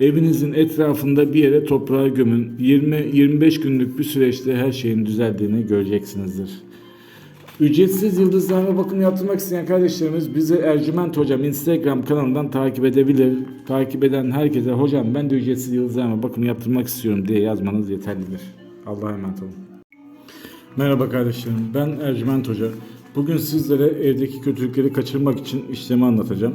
Evinizin etrafında bir yere toprağa gömün. 20-25 günlük bir süreçte her şeyin düzeldiğini göreceksinizdir. Ücretsiz yıldızlarına bakım yaptırmak isteyen kardeşlerimiz bizi Ercüment Hocam Instagram kanalından takip edebilir. Takip eden herkese hocam ben de ücretsiz yıldızlarına bakım yaptırmak istiyorum diye yazmanız yeterlidir. Allah'a emanet olun. Merhaba kardeşlerim ben Ercüment Hoca. Bugün sizlere evdeki kötülükleri kaçırmak için işlemi anlatacağım.